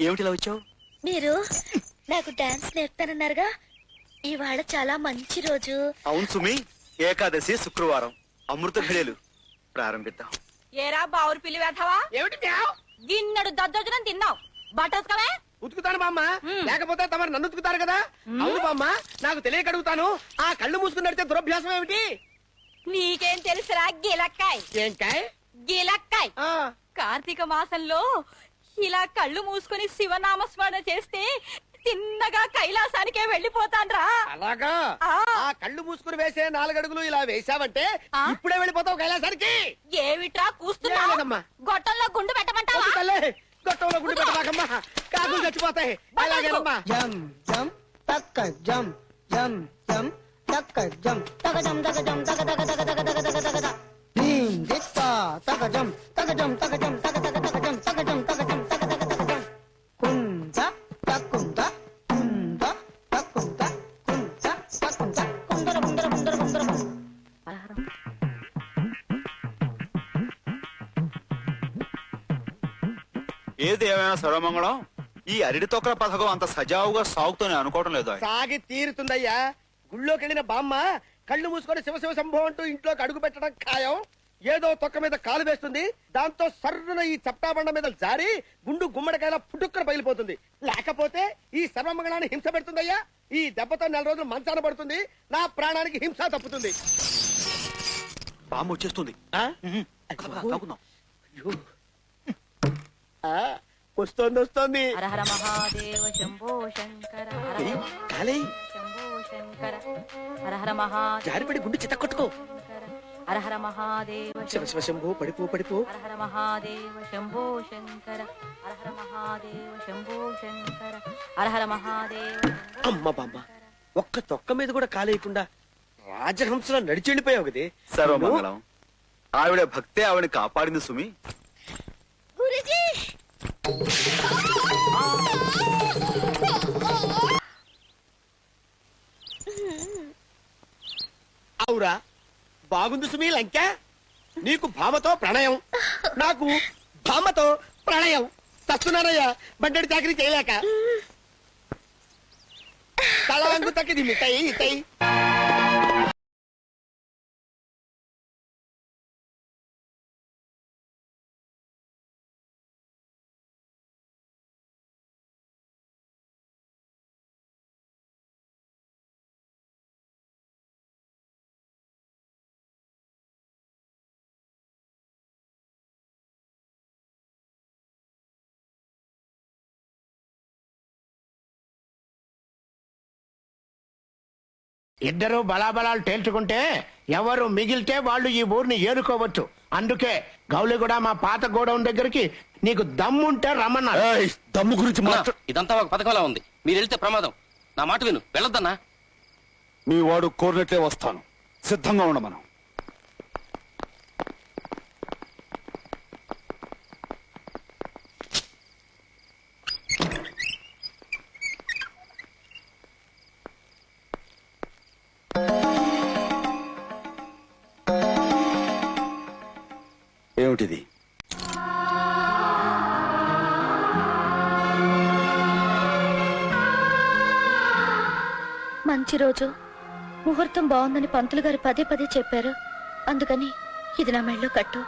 ఏమిటి ఇలా వచ్చావు? మీరు నాకు డాన్స్ నేర్పుతానన్నారుగా. ఇవాళ చాలా మంచి రోజు. అవును సుమి ఏకాదశి శుక్రవారం. అమృత ఘడియలు ప్రారంభిద్దాం. ఏరా బావురు పిల్లి వేధవా? ఏమిటి మ్యావ్? గిన్నెడు దద్దోజనం తిన్నావు. బట్టోసుకోవే? ఉతుకుతాను బామ్మ. లేకపోతే తమరు నన్ను ఉతుకుతారు కదా? అవును బామ్మ నాకు తెలియక అడుగుతాను ఆ కళ్ళు మూసుకుని నడితే దురభ్యాసం ఏమిటి? నీకేం తెలుసురా గిలక్కాయ్? గిలక్కాయ్. ఆ, కార్తీక మాసంలో ఇలా కళ్ళు మూసుకొని శివనామస్మరణ చేస్తే తిన్నగా కైలాసానికే వెళ్ళిపోతాన్రా అలాగా? ఆ. కళ్ళు మూసుకుని వేసే నాలుగడుగులు ఇలా వేసావంటే. ఇప్పుడే వెళ్ళిపోతావు కైలాసానికి? ఏమిట్రా కూస్తున్నా. గొట్టంలో గుండు పెట్టమంటావా? గొట్టంలో గుండి పెట్టబాకమ్మా. కాకులు చచ్చిపోతాయి. అలాగేనమ్మా. jump, jump, taka jump, jump, jump, taka jump, taka jump, taka jump, taka taka taka taka taka taka taka taka. Ding, dicka, taka jump, taka jump, taka jump, taka taka taka jump, taka jump, ఏమైనా సర్వమంగళం ఈ అరిడి తొక్కల పథకం అంత సజావుగా సాగుతూనే అనుకోవటం లేదు సాగి తీరుతుందయ్యా. గుళ్ళోకి వెళ్ళిన బామ్మ కళ్ళు మూసుకొని శివ శివ శంభో అంటూ ఇంట్లోకి అడుగు పెట్టడం ఖాయం. ఏదో తొక్క మీద కాలు వేస్తుంది. దాంతో సర్రున ఈ చప్టా బండ మీద జారి గుండు గుమ్మడికాయల పుట్టుక్కన పగిలిపోతుంది. లేకపోతే ఈ సర్వమంగళాన్ని హింస పెడుతుందయ్యా. ఈ దెబ్బతో నెల రోజులు మంచాన పడుతుంది. నా ప్రాణానికి హింస తప్పుతుంది. బామ్మ వచ్చేస్తుంది. తాగుదాం. అయ్యో. ఆ, వస్తోంది వస్తోంది. హర హర మహాదేవ శంభో శంకర హర హర ఏయ్, కాలే. శంభో శంకర హర హర మహాదేవ జారిపడి గుండు చిత్త కొట్టుకో. శంకర హర హర మహాదేవ శివ శివ శంభో పడిపో పడిపో. హర హర మహాదేవ శంభో శంకర హర హర మహాదేవ శంభో శంకర హర హర మహాదేవ అమ్మ బామ్మ ఒక్క తొక్క మీద కూడా కాలేయకుండా రాజహంసలో నడిచి వెళ్ళిపోయావు కదే. సర్వమంగళం. ఆవిడ భక్తే ఆవిడ కాపాడింది సుమి. అవురా. బాగుంది సుమీ లంక. నీకు భామతో ప్రణయం. నాకు భామతో ప్రణయం. తస్తున్నానయ్యా బండడి చాకరీ చేయలేక. తలంగు తక్కిది మిఠాయి ఇతయి ఇద్దరు బలాబలాలు తేల్చుకుంటే ఎవరు మిగిలితే వాళ్ళు ఈ ఊరిని ఏరుకోవచ్చు అందుకే గౌలిగూడ మా పాత గోడౌన్ దగ్గరికి నీకు దమ్ముంటే రమ్మన్నారు దమ్ము గురించి ఇదంతా ఒక పథకంలా ఉంది. మీరు వెళ్తే ప్రమాదం. నా మాట విను. వెళ్ళొద్దన్నా. మీ వాడు కోరినట్లే వస్తాను. సిద్ధంగా ఉండ ఏమిటిది? మంచి రోజు. ముహూర్తం బాగుందని పంతులు గారు పదే పదే చెప్పారు. అందుకని ఇది నా మెళ్ళో కట్టు.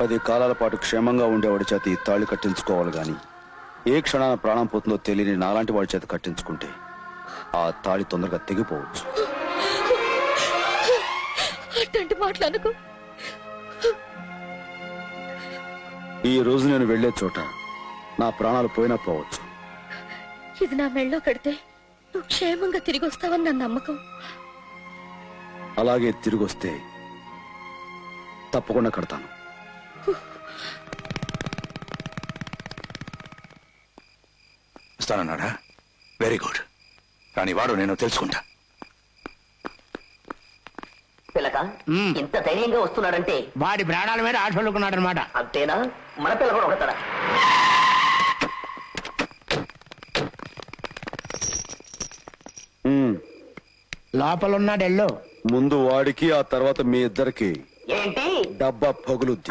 పది కాలాల పాటు క్షేమంగా ఉండేవాడి చేత ఈ తాళి కట్టించుకోవాలి గాని ఏ క్షణాన ప్రాణం పోతుందో తెలియని నాలాంటి వాడి చేత కట్టించుకుంటే ఆ తాళి తొందరగా తెగిపోవచ్చు. అట్లాంటి మాటలు అనుకో. ఈ రోజు నేను వెళ్ళే చోట నా ప్రాణాలు పోయినా పోవచ్చు. ఇది నా మెళ్ళో కడితే నువ్వు క్షేమంగా తిరిగి వస్తావని నా నమ్మకం. అలాగే తిరిగొస్తే తప్పకుండా కడతాను. ఇస్తానన్నాడా వెరీ గుడ్ కానీ వాడు నేను తెలుసుకుంటా. పిల్లక మ్మ్. ఇంత ధైర్యంగా వస్తున్నాడంటే వాడి ప్రాణాల మీద ఆశలుకున్నాడు అనమాట అంతేనా? మన పిల్ల కూడా ఒకతారా ఉమ్, లోపలున్నాడు ఎల్లో. ముందు వాడికి ఆ తర్వాత మీ ఇద్దరికి ఏంటి? డబ్బా పగులుద్ది.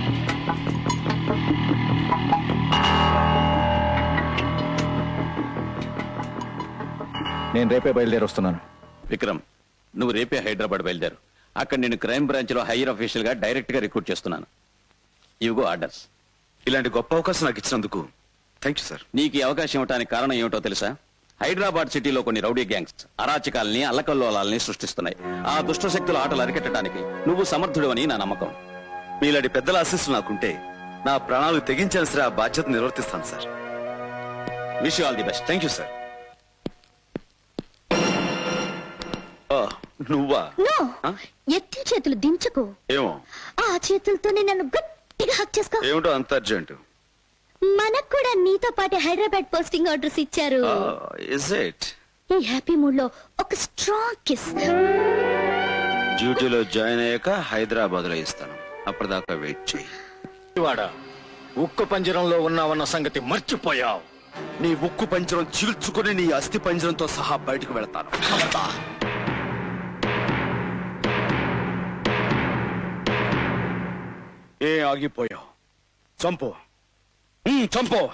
నేను రేపే బయలుదేరి వస్తున్నాను విక్రమ్ నువ్వు రేపే హైదరాబాద్ బయలుదేరు. అక్కడ నేను క్రైమ్ బ్రాంచ్లో హైయర్ అఫీషియల్గా డైరెక్ట్గా రిక్రూట్ చేస్తున్నాను. ఇవిగో ఆర్డర్స్. ఇలాంటి గొప్ప అవకాశం నాకు ఇచ్చినందుకు థ్యాంక్ యూ సార్. నీకు ఈ అవకాశం ఇవ్వడానికి కారణం ఏమిటో తెలుసా? హైదరాబాద్ సిటీలో కొన్ని రౌడీ గ్యాంగ్స్ అరాచకాల్ని అల్లకల్లోలాల్ని సృష్టిస్తున్నాయి. ఆ దుష్ట శక్తుల ఆటలు అరికట్టడానికి నువ్వు సమర్థుడు అని నా నమ్మకం. మీలాంటి పెద్దల ఆశీస్సులు నాకుంటే నా ప్రాణాలు తెగించాల్సిన ఆ బాధ్యత నిర్వర్తిస్తాను sir. Wish all the best thank you sir. నువ్వా? ఎత్తి చేతులు దించకు. ఏమో? ఆ చేతులతోనే నన్ను గట్టిగా హక్ చేసుకో. ఏమిటో అంత అర్జెంట్? మనకు కూడా నీతో పాటు హైదరాబాద్ పోస్టింగ్ ఆర్డర్స్ ఇచ్చారు. ఇస్ ఇట్ ఈ హ్యాపీ మూడ్లో ఒక స్ట్రాంగ్ కిస్. డ్యూటీలో జాయిన్ అయ్యాక హైదరాబాద్లో ఇస్తాను. అప్పటిదాకా వెయిట్ చేయి. వాడ ఉక్కు పంజరంలో ఉన్నావన్న సంగతి మర్చిపోయావు. నీ ఉక్కు పంజరం చీల్చుకుని నీ అస్థి పంజరంతో సహా బయటకు వెళతాను. ఏ ఆగిపోయావు చంపు. ఉమ్, చంపు.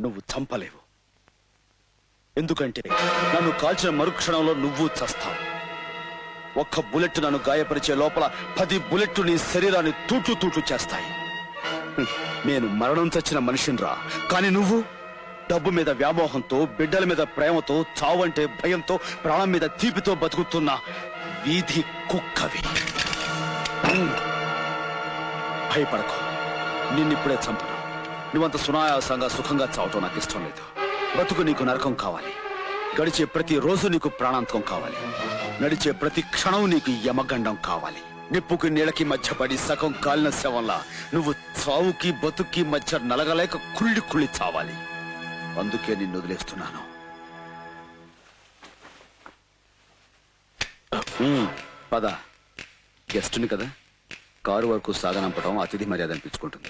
నువ్వు చంపలేవు. ఎందుకంటే నన్ను కాల్చిన మరుక్షణంలో నువ్వు చస్తావు. ఒక్క బుల్లెట్ నన్ను గాయపరిచే లోపల పది బుల్లెట్లు నీ శరీరాన్ని తూట్లు తూట్లు చేస్తాయి. నేను మరణం చచ్చిన మనిషినిరా. కానీ నువ్వు? డబ్బు మీద వ్యామోహంతో బిడ్డల మీద ప్రేమతో చావంటే భయంతో ప్రాణం మీద తీపితో బతుకుతున్న వీధి కుక్కవి. భయపడకు. నిన్నిప్పుడే చంపను నువ్వంత సునాయాసంగా సుఖంగా చావటం నాకు ఇష్టం లేదు. బతుకు నీకు నరకం కావాలి. గడిచే ప్రతి రోజు నీకు ప్రాణాంతకం కావాలి. నడిచే ప్రతి క్షణం నీకు యమగండం కావాలి. నిప్పుకి నీళ్ళకి మధ్య పడి సగం కాలిన శవంలా నువ్వు చావుకి బతుక్కి మధ్య నలగలేక కుళ్ళి కుళ్ళి చావాలి. అందుకే నిన్ను వదిలేస్తున్నాను. పదా పద. గెస్ట్ని కదా? కారు వరకు సాగనంపడం అతిథి మర్యాద అనిపించుకుంటుంది.